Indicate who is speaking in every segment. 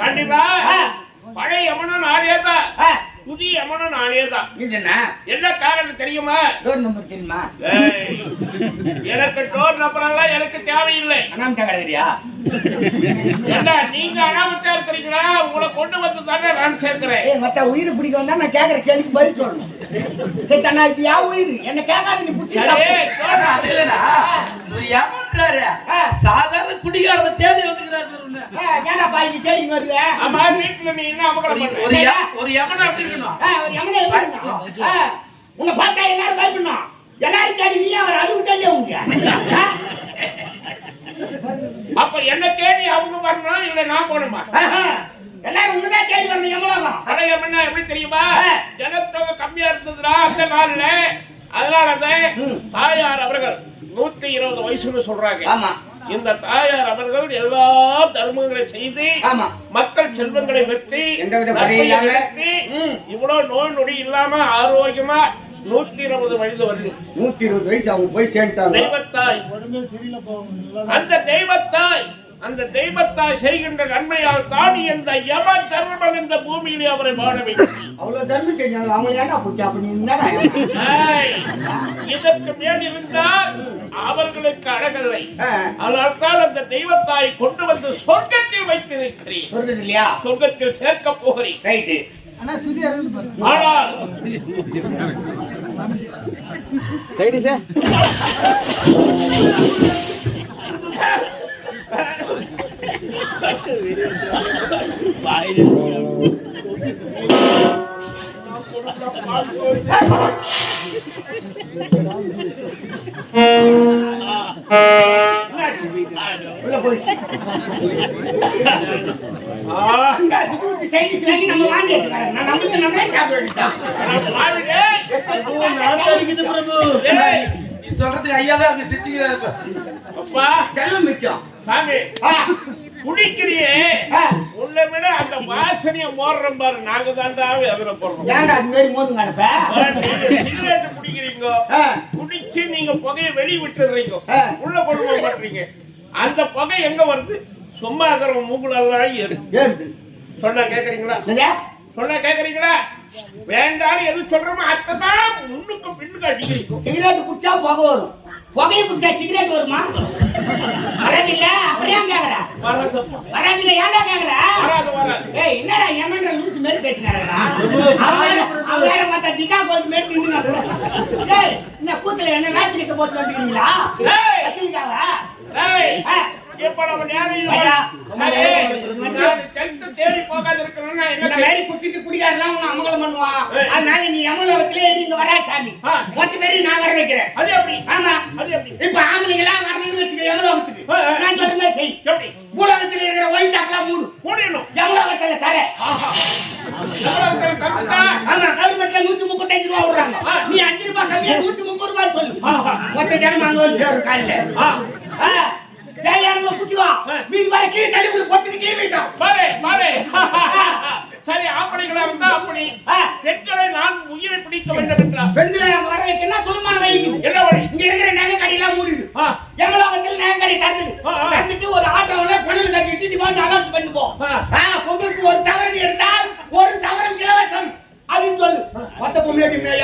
Speaker 1: கண்டிப்பா. பழைய யமனும் நானே தான் புதிய யமனும் நானே தான்
Speaker 2: இது என்ன
Speaker 1: என்ன காரணம் தெரியுமா?
Speaker 2: டோர் நம்பர் தெரியுமா?
Speaker 1: எனக்கு டோர் நம்பரெல்லாம் எனக்கு தேவையில்லை.
Speaker 2: அனாமிட்டா கிடைக்கிறியா
Speaker 1: ஏண்டா நீங்க அனாமத்தா இருக்கிறீங்களா உங்களை கொண்டு வந்து தானே நான் சேர்க்கிறேன்.
Speaker 2: ஏய் மத்த உயிர் பிடிக்க வந்தா நான் கேக்குற கேள்விக்கு பதில் சொல்லணும். சரி தண்ணா இது யா உயிர்? என்ன கேட்காத நீ பிடிச்சி
Speaker 3: அது இல்லடா.
Speaker 2: ஆ.
Speaker 3: சாதாரண குடிகாரனை தேடி வந்துக்கிறாரு.
Speaker 2: ஏன்டா பாய்க்கு கேள்வி வருது
Speaker 1: ஆமா வீட்டுல நீ என்ன
Speaker 3: ஒரு ஒரு யமன் அப்படி இருக்கணும்.
Speaker 2: ஒரு எவனுங்க? ஆ, உன்னை பார்த்தா எல்லாரும் பயப்படணும். எல்லாரும் தேடி நீ அவர் அறிவு தெரிய உங்க?
Speaker 1: அப்ப என்ன தேடி அவங்க வரணும் இல்ல நான் போகணுமா.
Speaker 2: எல்லாரும் உன்னதான் தேடி வரணும்
Speaker 1: எப்படி தெரியுமா. ஜனத்தொகை கம்மியா இருந்ததுன்னா அந்த நாள்ல அதனாலதான். தாயார் அவர்கள் நூத்தி இருபது வயசுன்னு சொல்றாங்க
Speaker 2: ஆமா
Speaker 1: இந்த தாயார் அவர்கள் எல்லா தர்மங்களை செய்து மக்கள் செல்வங்களை வெற்றி. இவ்வளவு நோய் நொடி இல்லாம ஆரோக்கியமா நூத்தி இருபது வயது வருது
Speaker 2: நூத்தி இருபது வயசு அவங்க போய் சேர்ந்துட்டாங்க.
Speaker 1: தெய்வத்தாய். அந்த தெய்வத்தாய் அந்த தெய்வத்தாய் செய்கின்ற நன்மையால் தான் இந்த யம தர்மம் இந்த பூமியிலே அவரை வாழ வைக்கும்
Speaker 2: அவ்வளவு தர்மம் செஞ்சாங்க. அவங்க ஏன்டா பூச்சி? அப்ப நீ
Speaker 1: இதற்கு மேல் இருந்தால் அவர்களுக்கு அழகில்லை. அதனால் தான் அந்த தெய்வத்தாய் கொண்டு வந்து சொர்க்கத்தில் வைத்திருக்கிறேன். சொர்க்கத்தில் சேர்க்க போகிறேன்.
Speaker 4: சைடு சார்
Speaker 2: உள்ள
Speaker 3: நீ சொல்றது ஐயாவே அங்க சிரிச்சுக்கிறாரு இப்ப.
Speaker 1: அப்பா
Speaker 2: செல்வம் மிச்சம்
Speaker 1: சாமி குடிக்கிறியே. உன்னை விட அந்த வாசனைய மோடுறோம் பாரு நாங்க தாண்டா அதுல போடுறோம்
Speaker 2: ஏன்டா அது மாரி மோதுங்க அனுப்ப
Speaker 1: சிகரெட் குடிக்கிறீங்க குடிச்சு நீங்க புகையை வெளிய விட்டுறீங்க. உள்ள கொண்டு போக மாட்டீங்க அந்த புகை எங்க வருது? சும்மா இருக்கிற மூக்குலாம் சொன்னா கேக்குறீங்களா? சொன்னா கேக்குறீங்களா? வேண்டாம் எது சொல்றோமோ அத்ததான் முன்னுக்கு பின்னுக்கு அடிக்கிறீங்க.
Speaker 2: சிகரெட் குடிச்சா புகை வரும். புகையை குடிச்சா சிகரெட் வருமா? வராதில்ல? ஏன் கேக்குற. வராதில்ல? ஏன்டா கேக்குற?
Speaker 1: வராது வராது.
Speaker 2: ஏய் என்னடா எமன்ற லூசு மாதிரி அவன் வேற மத்த திகா கோட் மாதிரி நின்னு ஏய் இந்த கூத்துல என்ன வேசிலிக்க போட்டு வந்துட்டீங்களா?
Speaker 1: ஏய்.
Speaker 2: வச்சிருக்காவா.
Speaker 1: இப்ப நம்ம தேடி போகாத இருக்கணும்னா என்ன
Speaker 2: இந்த
Speaker 1: செய்ய?
Speaker 2: மாதிரி குச்சிட்டு குடிகாரெல்லாம் உங்க அமங்கலம் பண்ணுவான். அதனால நீ அமங்கலத்திலே இங்க வரா சாமி. மொத்த பேரையும் நான் வர வைக்கிறேன்.
Speaker 1: அது எப்படி?
Speaker 2: ஆமா.
Speaker 1: அது எப்படி?
Speaker 2: இப்ப ஆம்பளைங்க எல்லாம் வரணும்னு வச்சுக்க எமலோகத்துக்கு. நான் செய்.
Speaker 1: எப்படி?
Speaker 2: இருக்கிற ஒயின் ஷாப்லாம் மூடு.
Speaker 1: மூடிடணும்.
Speaker 2: எமலோகத்துல தர? ஆமா கவர்மெண்ட்ல நூத்தி முப்பத்தஞ்சு ரூபா விடுறாங்க. நீ அஞ்சு ரூபாய் கம்மியா நூத்தி முப்பது ரூபாய் சொல்லு. மொத்த ஜனம் அங்க வந்து சேரும் காலையில. தேவையான குடிச்சுவா
Speaker 1: ஆ.
Speaker 2: மீதி வர கீழே தள்ளி விடு பொத்துக்கு கீழே விட்டோம்
Speaker 1: பாரு, பாரு. சரி ஆம்பளைகளா இருந்தா அப்படி. பெண்களை நான் உயிரை பிடிக்க வேண்டும் என்றார்
Speaker 2: பெண்களை அங்க வர வைக்கணும் சுலமான வைக்குது
Speaker 1: என்ன வழி
Speaker 2: இங்க இருக்கிற நகை கடையெல்லாம் மூடிடு. எமலோகத்தில் நகை கடை தந்துடு. தந்துட்டு ஒரு ஆட்டோவில் பணியில் கட்டிட்டு நீ வந்து அலௌன்ஸ் பண்ணுவோம். பொங்கலுக்கு ஒரு சவரன் எடுத்தால் ஒரு சவரன் இலவசம் அப்படின்னு சொல்லு. மொத்த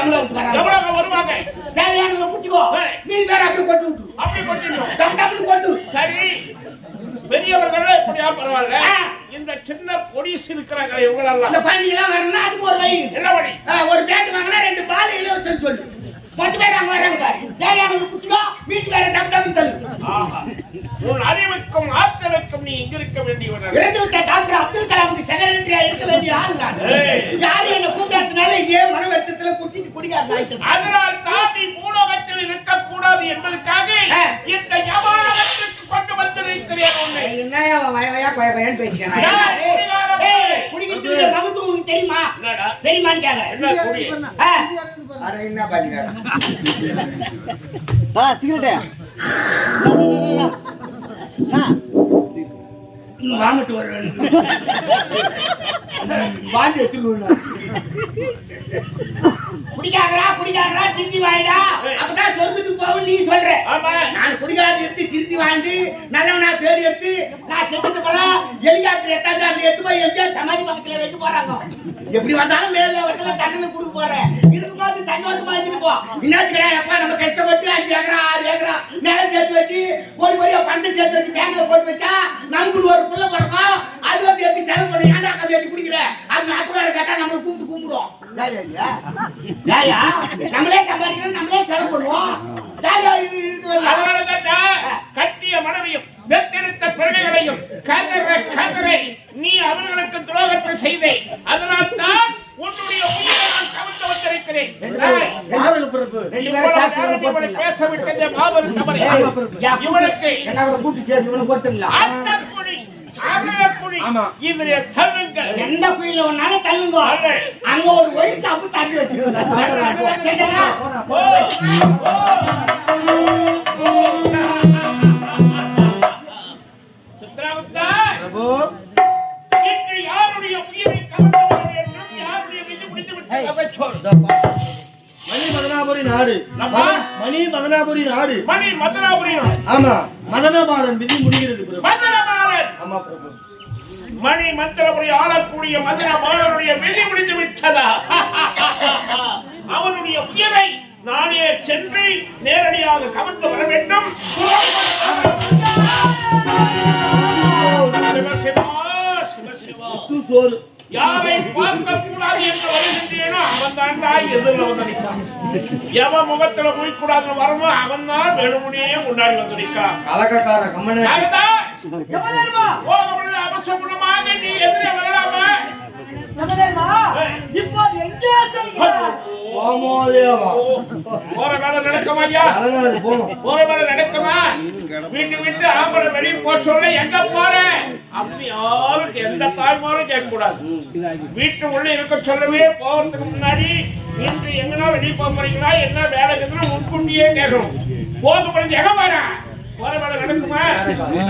Speaker 2: எமலோகத்துக்கு வராங்க
Speaker 1: எவ்வளவு வருவாங்க?
Speaker 2: தேவையானவங்க பிடிச்சிக்கோ. நீ வேற அப்படியே கொட்டு விட்டு
Speaker 1: அப்படி கொட்டிடணும்
Speaker 2: டப்பு டப்புன்னு கொட்டு.
Speaker 1: சரி. பெரியவர்கள் எப்படியா பரவாயில்ல. இந்த சின்ன பொடிஸ் இருக்கிறாங்களே இவங்களெல்லாம்.
Speaker 2: குழந்தைங்களாம் வரணும்னா அதுக்கு ஒரு வழி. இருக்கு.
Speaker 1: என்ன வழி?
Speaker 2: ஒரு பேட் வாங்கினா ரெண்டு பால் இலவசம் சொல்லு. பேர் அங்க வராங்க தேவையானவங்க பிடிச்சிக்கோ. மீதி வேற டப்பு டப்புன்னு தள்ளு.
Speaker 1: உன் அறிவுக்கும் ஆற்றலுக்கும் நீ இங்கிருக்க வேண்டியவன்.
Speaker 2: இறந்து விட்ட டாக்டர் அப்துல் கலாமுக்கு செக்ரட்டரியா இருக்க வேண்டிய ஆள் நான். என்ன கூப்பிட்டதுனால இதே மன வருத்தத்துல குடிச்சிட்டு குடிக்காத
Speaker 1: அதனால் தான் நீ இருக்கக்கூடாது என்பதற்காக. இந்த யமானகத்திற்கு கொண்டு வந்திருக்கிறேன் உன்னை.
Speaker 2: பேசுறேன் மகத்துவம் உனக்கு தெரியுமா? தெரியுமான்னு கேக்குறேன்
Speaker 1: என்ன குடி
Speaker 2: ஆ. அட என்ன பண்ணிக்கார
Speaker 4: ஆ சிகரெட்டே.
Speaker 2: வாமிட்டு வருவேன். வாந்தி எடுத்துருவேன் குடிக்காதடா குடிக்காதடா திருத்தி வாயிடா. அப்பதான் சொர்க்கத்துக்கு போகும் நீ சொல்ற. நான் குடிக்காத எடுத்து திருத்தி வாழ்ந்து நல்லவனா பேர் எடுத்து நான் செத்துட்டு போல ஹெலிகாப்டர் எட்டாவது அதுல எடுத்து போய் எம்ஜிஆர் சமாதி பக்கத்துல வைக்க போறாங்க. எப்படி வந்தாலும் மேல இடத்துல தண்டனை கொடுக்க போறேன் இருக்கும்போது சந்தோஷமா இருந்துட்டு போ. இன்னத்துக்கடா எப்பா நம்ம கஷ்டப்பட்டு அஞ்சு ஏக்கரா ஆறு ஏக்கரா மேல சேர்த்து வச்சு கோடி கோடியா பணத்தை சேர்த்து வச்சு பேங்க்ல போட்டு வச்சா நமக்கு ஒரு புள்ள பிறக்கும். அது வந்து எப்படி செலவு பண்ணி? ஏன்டா கம்மி எப்படி குடிக்கிற? அது நாட்டுக்கார கேட்டா நம்ம கூப்பிட்டு கும்பிடுவோம். நம்மளே சம்பாதிக்கிறோம் நம்மளே செலவு பண்ணுவோம்.
Speaker 1: அதனாலதான் கட்டிய மனைவியும் பெற்றெடுத்த பிள்ளைகளையும் கதற கதறை நீ அவர்களுக்கு துரோகத்தை செய்தே அதனால் தான் உன்னுடைய உயிரை நான் வந்திருக்கிறேன். பேச விட்டது மாபெரும் இவனுக்கு
Speaker 2: என்ன கூட கூட்டி சேர்த்து இவனை
Speaker 1: இதிலே
Speaker 2: எந்த குயில ஒன்னாலும் தள்ளுங்க. அங்க ஒரு தள்ளி
Speaker 1: யாருடைய உயிரை கவர்ந்தவர்கள் என்றும் யாருடைய விதி
Speaker 5: மணி மதனாபுரி நாடு.
Speaker 1: நம்ம?
Speaker 5: மணி மதனாபுரி நாடு.
Speaker 1: மணி மதுராபுரியும்
Speaker 5: ஆமா. மதனபாலன் விதி முடிகிறது ஆமா பிரபு.
Speaker 1: மணி மந்திரபுரி ஆளக்கூடிய மதுரபாலனுடைய விதி முடிந்து விட்டதா? அவனுடைய உயிரை நானே சென்று நேரடியாக கவர்ந்து வர வேண்டும். யாரை பார்க்க கூடாது என்று வருகின்றேனோ அவன் தாண்டா எதிரில் வந்து நிற்கிறான் எவன் முகத்துல போய் கூடாதுன்னு வரணும் அவன் தான் வேணுமுனே முன்னாடி வந்து நிற்கிறான்
Speaker 5: கலக்கக்கார கம்மனே
Speaker 1: எந்த தாய்மாரும் கேட்க கூடாது வீட்டு உள்ள இருக்க சொல்லவே போறதுக்கு முன்னாடி இன்று எங்கன்னா வெளியே போக போறீங்களா? என்ன வேலை இருக்குன்னு முன்கூட்டியே கேட்கணும். முடிஞ்சு எங்க போற? வேலை நடக்குமா?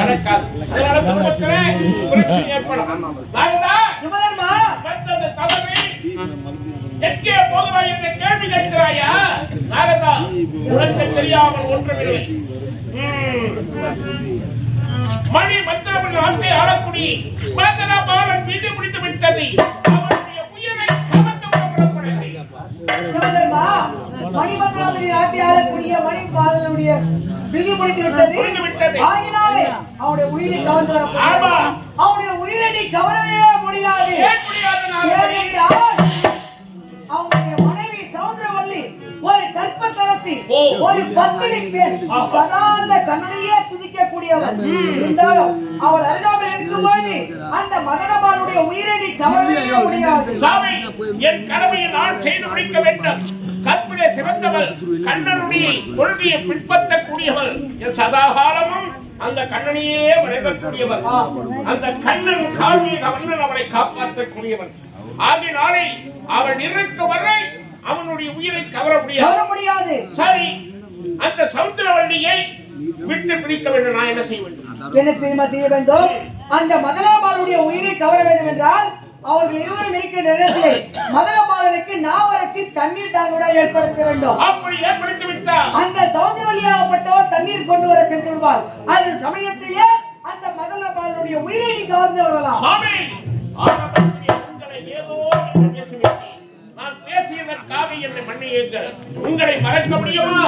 Speaker 1: நடக்காது. அதனால குடும்பத்துல புரட்சி ஏற்படும். தலைமை எங்கே என்ற கேள்வி கேட்கிறாயா? நாரதா உனக்கு தெரியாமல் ஒன்றுமில்லை. மணி மந்திரமில் ஆண்டை ஆளக்கூடிய மந்திர பாலன் மீது முடித்து விட்டது. அவனுடைய உயிரை கவர்ந்து
Speaker 6: நாட்டை ஆளக்கூடிய மணி பாதனுடைய விட்டது. ஆகினாலே அவனுடைய உயிரை கவர்ந்து அவனுடைய உயிரை நீ கவரவே முடியாது. அவனுடைய மனைவி ஒரு கற்பக்கரசி. ஒரு பத்தினி பெண் சதா அந்த கண்ணனையே துதிக்கக்கூடியவள் இருந்தாலும் அவள் அருகாமல் இருக்கும்போது அந்த மதனபாலுடைய உயிரை நீ கவரவே முடியாது.
Speaker 1: சாமி என் கடமையை நான் செய்து முடிக்க வேண்டும். கற்பிலே சிறந்தவள் கண்ணனுடைய கொள்கையை பின்பற்றக்கூடியவள். என் சதாகாலமும் அந்த கண்ணனையே வணங்கக்கூடியவள் அந்த கண்ணன் காவிய கண்ணன் அவளை காப்பாற்றக்கூடியவன் ஆகினாலே அவன் இருக்க வரை அவனுடைய உயிரை கவர முடியாது. சரி அந்த சமுத்திரவள்ளியை விட்டு பிடிக்க வேண்டும். நான் என்ன செய்ய வேண்டும்?
Speaker 6: என்ன தெரியுமா செய்ய வேண்டும்? அந்த மதனபாலுடைய உயிரை கவர வேண்டும் என்றால் அவர்கள் இருவரும் இருக்கின்ற இடத்திலே மதனபாலனுக்கு நாவரட்சி தண்ணீர் தாங்குடா ஏற்படுத்த வேண்டும்.
Speaker 1: அப்படி ஏற்படுத்தி விட்டால்
Speaker 6: அந்த சௌந்தரவல்லியாகப்பட்டவர் தண்ணீர் கொண்டு வர சென்று விடுவார் அது சமயத்திலே அந்த மதனபாலனுடைய உயிரை நீ கவர்ந்து வரலாம்
Speaker 1: உங்களை மறக்க முடியுமா?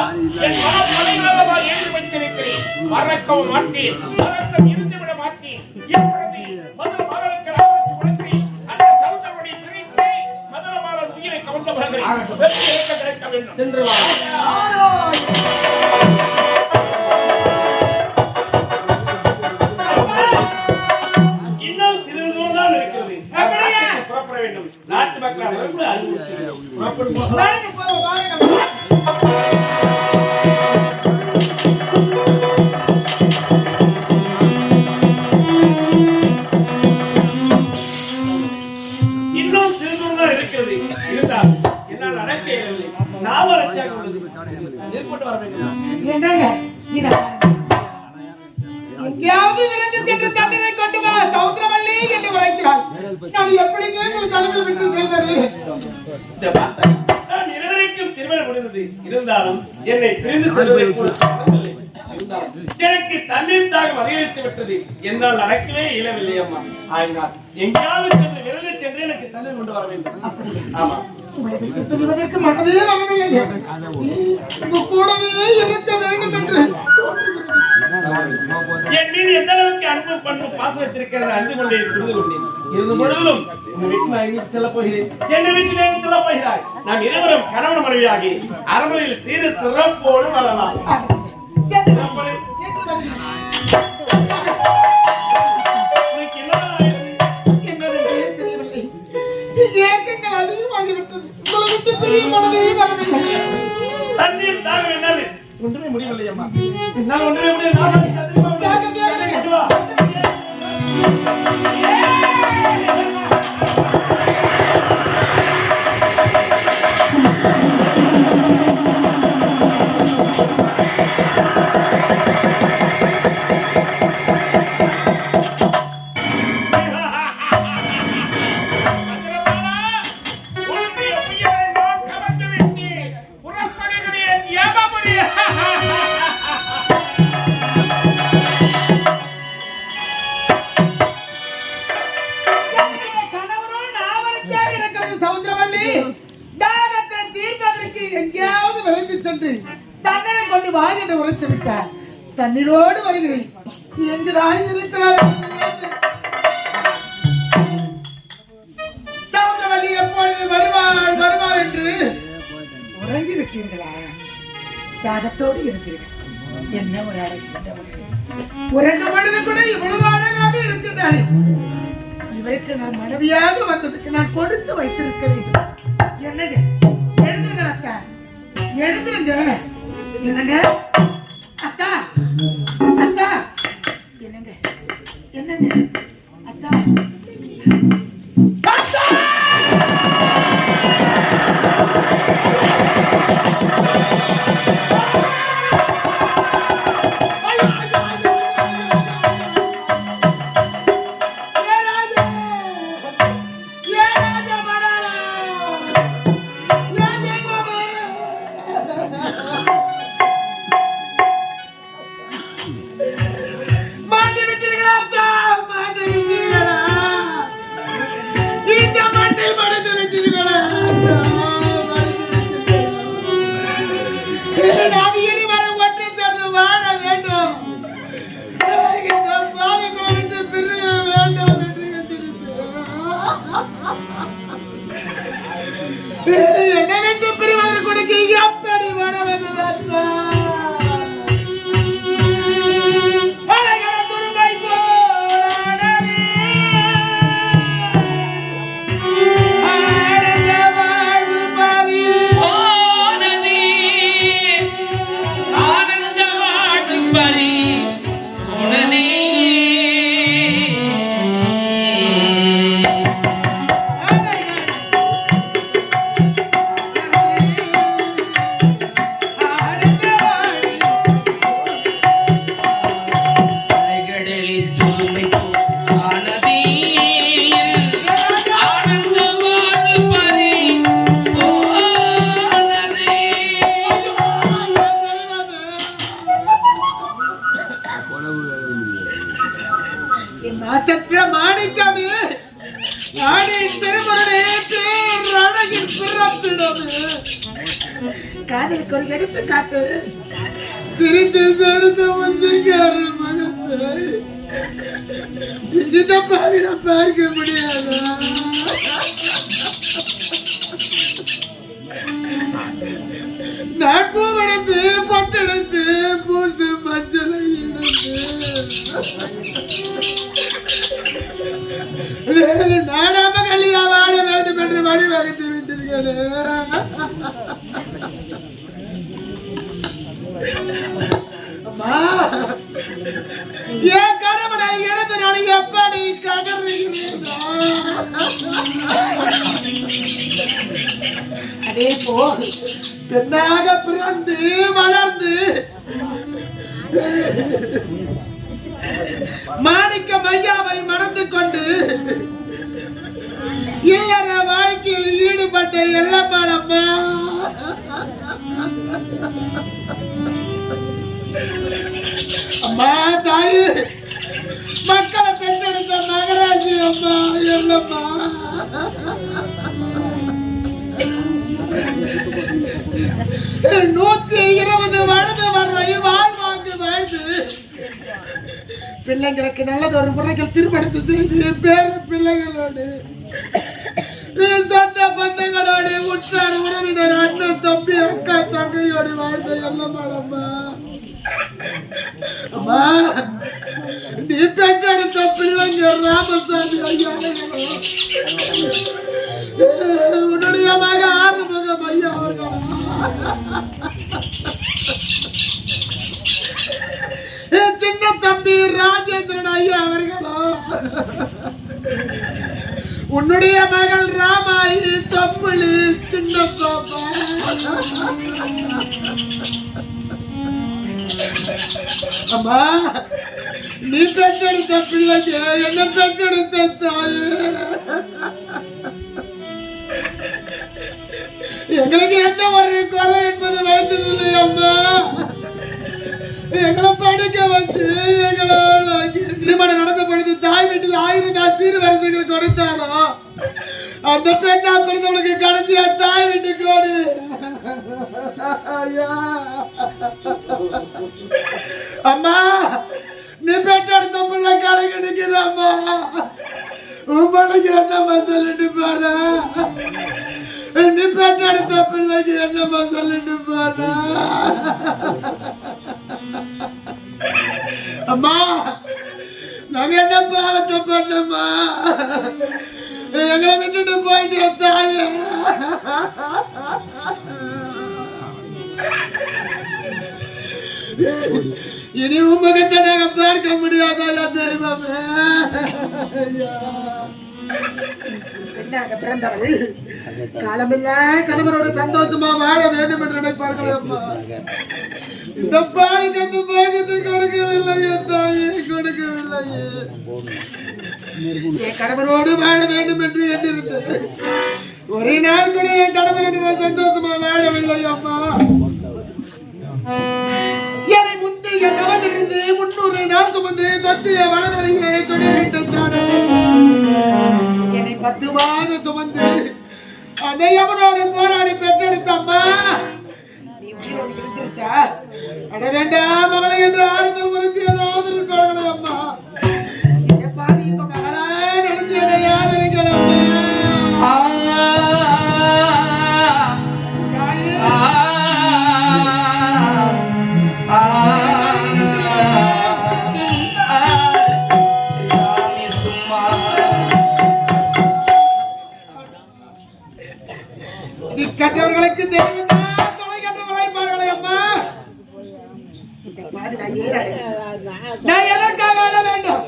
Speaker 1: மறக்கவும் மாட்டேன்.
Speaker 5: சென்று
Speaker 1: இன்னும் சிறிது தூரம் தான் இருக்கிறது. புறப்பட வேண்டும் நாட்டு மக்கள் புறப்படும்
Speaker 7: என்னங்க? எங்கேயாவது விரைந்து சென்று தண்டனை கொண்டு வா சௌந்தரவல்லி என்று உழைக்கிறாள் நான் எப்படிங்க உங்கள் தலைமையில் விட்டு செல்வது?
Speaker 1: இந்த வார்த்தை நான் இருவருக்கும் திருமணம் முடிந்தது. இருந்தாலும் என்னை பிரிந்து செல்வதை கூட எனக்கு தண்ணீர் தாகம் அதிகரித்து விட்டது. என்னால் நடக்கவே இயலவில்லை அம்மா. ஆயினால் எங்கேயாவது சென்று விரைந்து சென்று எனக்கு தண்ணீர் கொண்டு வர வேண்டும். ஆமா.
Speaker 7: உங்களை விட்டு செல்வதற்கு மனதே வரவில்லை உங்க கூடவே இருக்க வேண்டும் என்று
Speaker 1: என் மீது எந்த அளவுக்கு அன்பு பண்பு பாசம் வைத்திருக்கிறது அறிந்து கொண்டே புரிந்து கொண்டேன். இருந்த பொழுதிலும் உங்க வீட்டு நான் செல்ல போகிறேன். என்ன வீட்டில் செல்ல போகிறாய்? நாம் இருவரும் கணவன் மனைவியாகி அரண்மனையில் சீர சிறப்போடு வரலாம்
Speaker 7: சென்று தண்ணனை கொண்டு வா என்று உரைத்து விட்டார். தண்ணீரோடு வருகிறேன். எங்குதான் இருக்கிறார் சௌந்தரவள்ளி எப்பொழுது வருவாள் வருவாள் என்று உறங்கி விட்டீர்களா தாகத்தோடு இருக்கிறீர்கள். என்ன ஒரு அழகு உறங்கும் பொழுது கூட இவ்வளவு அழகாக இருக்கின்றாள் இவருக்கு நான் மனைவியாக வந்ததுக்கு நான் கொடுத்து வைத்திருக்கிறேன். என்னங்க எழுதுங்க அக்கா என்னங்க? அத்தா. அத்தா. என்னங்க? என்னங்க? அத்தா. காதல் ஒரு எடுத்து காட்டு. சிரித்து செடுத்து முசிக்கார மகத்தை. இனித பாரிடம் பார்க்க முடியாதா? நட்புடைந்து பூவடைந்து பூசு மஞ்சளை இழந்து நாடாம கல்யாணம் வாழ வேண்டும் என்று வழி வகுத்து விட்டது என் கணவனை இழந்து நான் எப்படி கதறுகிறேன் அதே போல் பெண்ணாக பிறந்து வளர்ந்து மாணிக்க மையாவை மணந்து கொண்டு இல்லற வாழ்க்கையில் ஈடுபட்ட எல்லம்மாளம்மா அம்மா தாயி. மக்களை பெற்றெடுத்த மகராஜி அம்மா எல்லம்மா நூத்தி இருபது வயது வரை வாழ்வாங்கு வாழ்ந்து பிள்ளைங்களுக்கு நல்லதொரு முறைகள் திருமணத்தை செய்து பேர பிள்ளைகளோடு சொந்த பந்தங்களோடு உற்றார் உறவினர் அண்ணன் தம்பி அக்கா தங்கையோடு வாழ்ந்த எல்லாம் அம்மா. நீ பெற்றெடுத்த பிள்ளைங்க ராமசாமி ஐயானங்களோ உன்னுடைய மக ஆறுமுகம் ஐயா அவர்களா. சின்ன தம்பி ராஜேந்திரன் ஐயா அவர்களோ. உன்னுடைய மகள் ராமாயி தம்புளி சின்ன பாப்பா. அம்மா நீ பெற்றெடுத்த பிள்ளைங்க என்ன பெற்றெடுத்த எங்களுக்கு என்ன ஒரு குறை என்பது வயதில்லை அம்மா. எங்களை படிக்க வச்சு எங்களை திருமணம் நடந்த பொழுது தாய் வீட்டில் ஆயிரம் தான் சீர்வரிசைகள் கொடுத்தாலும் அந்த பெண்ணா பிறந்தவளுக்கு கடைசியா தாய் வீட்டுக்கு ஓடு. அம்மா நீ பெற்றெடுத்த பிள்ளை கலைக்கு நிக்குது அம்மா. உங்களுக்கு என்னம்மா சொல்லிட்டு பாடா நீ பெற்றெடுத்த பிள்ளைக்கு என்னம்மா சொல்லிட்டு பாடா அம்மா நாங்க என்ன பாவத்தை பண்ணம்மா? எங்களை விட்டுட்டு போயிட்டு தாயே. இனி உன் முகத்தை நாங்க பார்க்க முடியாதா என் தெய்வமே? பெண்ணாக பிறந்தவள்? காலமில்ல கணவரோட சந்தோஷமா வாழ வேண்டும் என்று நினைப்பார்கள் அம்மா. இந்த பாலுக்கு அந்த பாகத்தை கொடுக்கவில்லை என் தாயே கொடுக்கவில்லையே. என் கணவனோடு வாழ வேண்டும் என்று எண்ணிருந்தது ஒரு நாள் கூட என் கணவனோடு நான் சந்தோஷமா வாழவில்லை அம்மா. என்னை முந்தைய முன்னூறு நாள் சுமந்து தத்திய வனவரையை தொடரிட்டான என்னை பத்து மாதம் சுமந்து அந்த யமனோடு போராடி பெற்றெடுத்த அம்மா நீ உயிரோடு அட வேண்டாம் மகளை என்று ஆறுதல் திக்கற்றவர்களுக்கு தெய்வம் தான் துணை அம்மா. நான் எதற்காக ஆட வேண்டும்?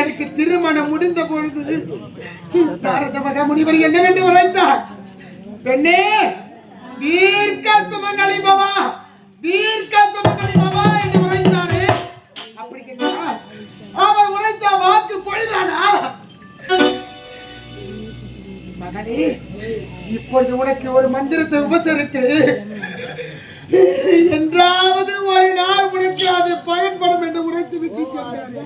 Speaker 7: எனக்கு திருமணம் முடிந்த பொழுது நாரத மக முனிவர் என்னவென்று உரைத்தார்? பெண்ணே தீர்க்க சுமங்கலி பவா தீர்க்க சுமங்கலி பவா என்று உரைத்தாரே. அப்படி கேட்டால் மகனே இப்பொழுது உனக்கு ஒரு மந்திரத்தை உபசரித்து என்றாவது ஒரு நாள் உனக்கு அது பயன்படும் என்று உரைத்து விட்டு சென்றாரே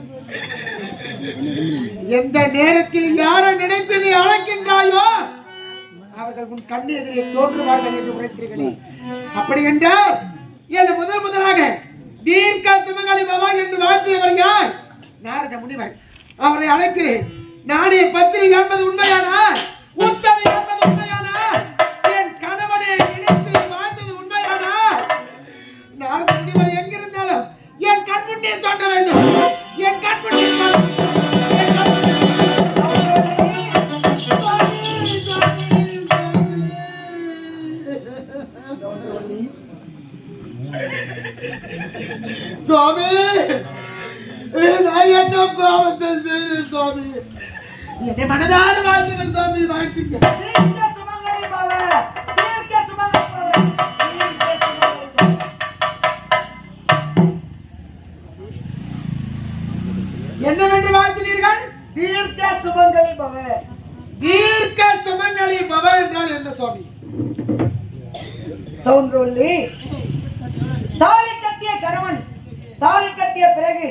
Speaker 7: எந்த நேரத்தில் யாரை நினைத்து நீ அழைக்கின்றாயோ அவர்கள் உன் கண்ணு எதிரே தோன்றுவார்கள் என்று உரைத்தீர்களே அப்படி என்றால் என் முதல் முதலாக தீர்க்க சுமங்கலி பவா என்று வாழ்த்தியவர் யார்? நாரத முனிவர். அவரை அழைக்கிறேன். நானே பத்திரிகை என்பது உண்மையானால் உத்தமை என்பது உண்மையானா என் கணவனை இணைத்து வாழ்ந்தது உண்மையானா நான் முனிவர் எங்கிருந்தாலும் என் கண் முன்னே வேண்டும் என் கண் சுவாமி நான் என்ன பாவத்தை செய்தேன் சுவாமி என்னை மனதார
Speaker 6: பவ தீர்க்க சுமங்கலி பவ
Speaker 7: என்னவென்று வாழ்த்தினீர்கள்
Speaker 6: தீர்க்க சுமங்கலி பவ
Speaker 7: தீர்க்க சுமங்கலி பவ என்றால் என்ன சுவாமி?
Speaker 6: தோன்றொல்லி. தாலி கட்டிய கணவன் தாலி கட்டிய பிறகு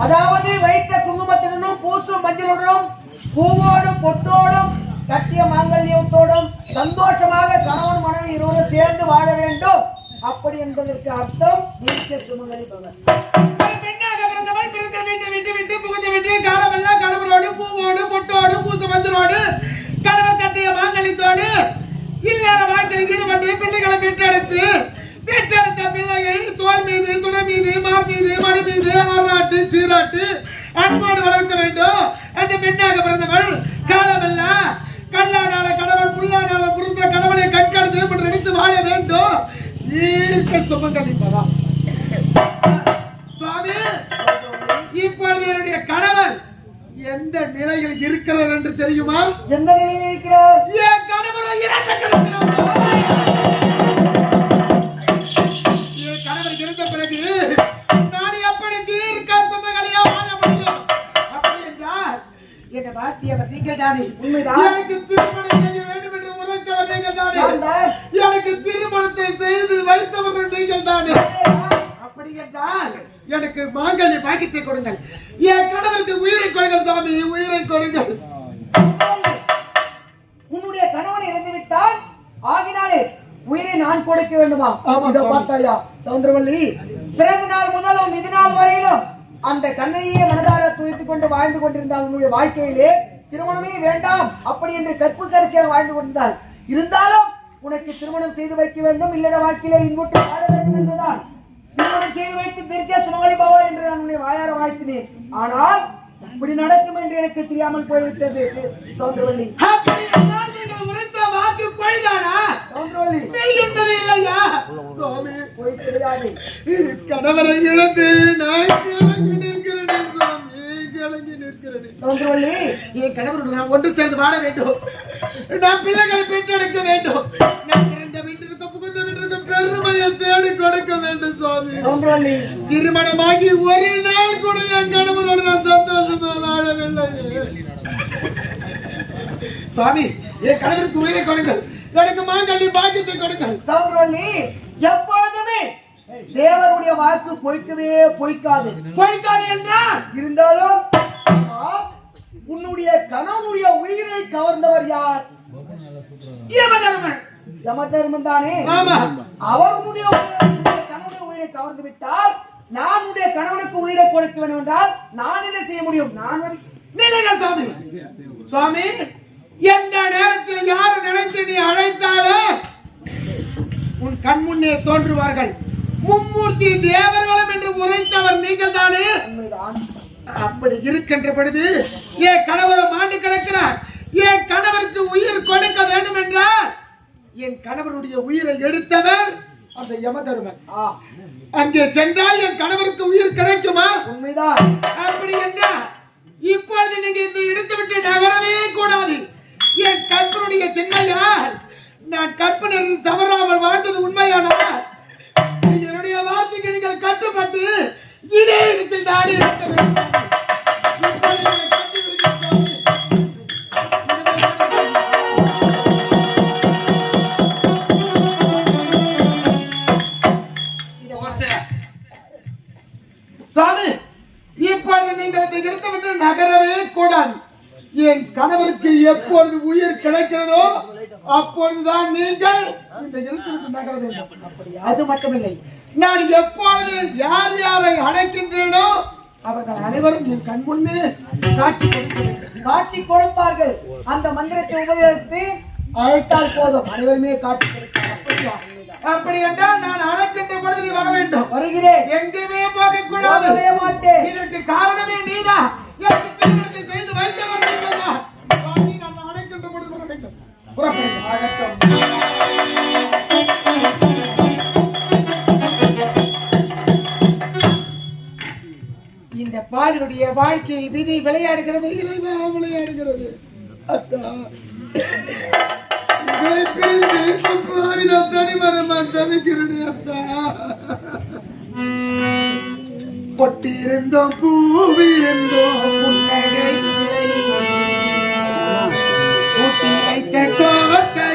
Speaker 6: அதாவது வைத்த குங்குமத்துடனும் பூசும் மஞ்சளுடனும் பூவோடும் பொட்டோடும் கட்டிய மாங்கல்யத்தோடும் சந்தோஷமாக கணவன் மனைவி இருவரும் சேர்ந்து வாழ வேண்டும். அப்படி என்பதற்கு அர்த்தம் தீர்க்க சுமங்கலி பவர்
Speaker 7: பெண்ணாக பிறந்தவள் பிறந்த வீட்டு விட்டு விட்டு புகுந்த விட்டு காலமெல்லாம் கணவரோடு பூவோடு பொட்டோடு பூத்து மஞ்சளோடு கணவர் கட்டிய மாங்கலித்தோடு இல்லாத வாழ்க்கையில் ஈடுபட்டு பிள்ளைகளை பெற்றெடுத்து பெற்றெடுத்த பிள்ளையை தோல் மீது துணை மீது மார் மீது மணி மீது ஆராட்டு சீராட்டு அன்போடு வளர்க்க வேண்டும் அந்த பெண்ணாக பிறந்தவள் காலமெல்லாம் கல்லானால கணவன் புல்லானால புரிந்த கணவனை கண்காணித்து இப்படி நடித்து வாழ வேண்டும். தீர்க்க சுமங்கலிப்பதா சுவாமி இப்பொழுது என்னுடைய கணவர் எந்த நிலையில் இருக்கிறார் என்று தெரியுமா?
Speaker 6: எந்த நிலையில் இருக்கிறார்?
Speaker 7: என் கணவர் இறந்து கிடக்கிறார்? தானே
Speaker 6: உண்மைதான்.
Speaker 7: எனக்கு திருமணம் செய்ய வேண்டும் என்று உரைத்தவர் நீங்கள் தானே. எனக்கு திருமணத்தை செய்து வைத்தவர்கள் நீங்கள் தானே? அப்படி என்றால் எனக்கு மாங்கல்ய பாக்கியத்தை கொடுங்கள். என் கணவருக்கு உயிரை கொடுங்கள் சாமி உயிரை கொடுங்கள்.
Speaker 6: உன்னுடைய கணவன் இறந்து விட்டால் ஆகினாலே உயிரை நான் கொடுக்க வேண்டுமா? இதோ. பார்த்தாயா சவுந்தரவல்லி? பிறந்த நாள் முதலும் இது நாள் வரையிலும் அந்த கண்ணையே மனதார துதித்துக் கொண்டு வாழ்ந்து கொண்டிருந்தால் உன்னுடைய வாழ்க்கையிலே திருமணமே வேண்டாம் அப்படி என்று கற்பு கரிசியாக வாழ்ந்து கொண்டிருந்தால் இருந்தாலும் உனக்கு திருமணம் செய்து வைக்க வேண்டும் இல்லற வாழ்க்கையிலே இன்புற்று வாழ வேண்டும் என்பதுதான். திருமணம் செய்து வைத்து தீர்க்க சுமங்கலி பவா என்று நான் உன்னை வாயார வாழ்த்தினேன். ஆனால் இப்படி நடக்கும் என்று எனக்கு தெரியாமல் போய்விட்டது.
Speaker 7: உரைத்த வாக்கு பொய்தானா?
Speaker 6: சவுந்தரவல்லி
Speaker 7: மெய் என்பது இல்லையா? சுவாமி
Speaker 6: போய்
Speaker 7: கணவரை இழந்து நான்
Speaker 6: சவுந்தரவல்லி
Speaker 7: என் கணவருடன் நான் ஒன்று சேர்ந்து வாழ வேண்டும். நான் பிள்ளைகளை பெற்றெடுக்க வேண்டும். நான் பிறந்த வீட்டிற்கு புகுந்த வீட்டிற்கு பெருமையை தேடி கொடுக்க வேண்டும் சுவாமி
Speaker 6: சவுந்தரவல்லி
Speaker 7: திருமணமாகி ஒரு நாள் கூட என் கணவரோடு நான் சந்தோஷமா வாழவில்லை. சுவாமி என் கணவருக்கு உயிரை கொடுங்கள். எனக்கு மாங்கல்ய பாக்கியத்தை கொடுங்கள்.
Speaker 6: சவுந்தரவல்லி எப்பொழுதுமே தேவருடைய வாக்கு பொய்க்கவே பொய்க்காது.
Speaker 7: பொய்க்காது என்றால்?
Speaker 6: இருந்தாலும் உன்னுடைய கணவனுடைய உயிரை கவர்ந்தவர் யார்?
Speaker 7: யமதர்மன்
Speaker 6: தானே.
Speaker 7: ஆமா.
Speaker 6: அவர் உன்னுடைய உன்னுடைய கணவனுடைய உயிரை கவர்ந்து விட்டால் நான் உன்னுடைய கணவனுக்கு உயிரை கொடுக்க வேண்டும் என்றால் நான் என்ன செய்ய முடியும்? நான்
Speaker 7: நிலைகள் சுவாமி சுவாமி எந்த நேரத்தில் யார் நினைத்து நீ அழைத்தாலும் உன் கண் முன்னே தோன்றுவார்கள். மும்மூர்த்தி தேவர்களும் என்று உரைத்தவர் நீங்கள் தானே
Speaker 6: உண்மைதான்.
Speaker 7: அப்படி இருக்கின்ற பொழுது என் கணவரை மாண்டு கிடக்கிறார். என் கணவருக்கு உயிர் கொடுக்க வேண்டும் என்றால் என் கணவருடைய உயிரை எடுத்தவர் அந்த யமதர்மன். அங்கே சென்றால் என் கணவருக்கு உயிர் கிடைக்குமா?
Speaker 6: உண்மைதான்.
Speaker 7: அப்படி என்றால் இப்பொழுது நீங்க இந்த இடத்தை விட்டு நகரவே கூடாது. என் கற்பனுடைய திண்மையால் நான் கற்பனில் தவறாமல் வாழ்ந்தது உண்மையானால். என்னுடைய வார்த்தைக்கு நீங்கள் கட்டுப்பட்டு இதே இடத்தில் தானே இருக்க வேண்டும். சுவாமி இப்பொழுது நீங்கள் இந்த இடத்தை விட்டு நகரவே கூடாது. என் கணவருக்கு எப்பொழுது உயிர் கிடைக்கிறதோ அப்பொழுதுதான் நீங்கள் இந்த இடத்தை விட்டு நகர வேண்டும்.
Speaker 6: அது மட்டுமில்லை.
Speaker 7: நான் எப்பொழுது யார் யாரை அழைக்கின்றேனோ அவர்கள் அனைவரும் என் கண் முன்னே காட்சி கொடுக்கிறேன்
Speaker 6: காட்சி கொடுப்பார்கள். அந்த மந்திரத்தை உபயோகித்து அழைத்தால் போதும். அனைவருமே காட்சி கொடுப்பார்கள்?
Speaker 7: அப்படி என்றால் நான் அழைக்கின்ற பொழுது நீ வர வேண்டும்.
Speaker 6: வருகிறேன்.
Speaker 7: எங்குமே போக கூடாது
Speaker 6: மாட்டேன்.
Speaker 7: இதற்கு காரணமே நீதான் எனக்கு திருமணத்தை செய்து வைத்தவர் நீங்கள்தான் நான் அழைக்கின்ற பொழுது வர வேண்டும். புறப்படுங்கள்
Speaker 6: ஆகட்டும்.
Speaker 7: இந்த பாடலுடைய வாழ்க்கையில் விதி விளையாடுகிறது இறைவா விளையாடுகிறது. பொட்டிருந்தோம் பூவிருந்தோம் புன்னகை இல்லை. வைத்த கோட்டை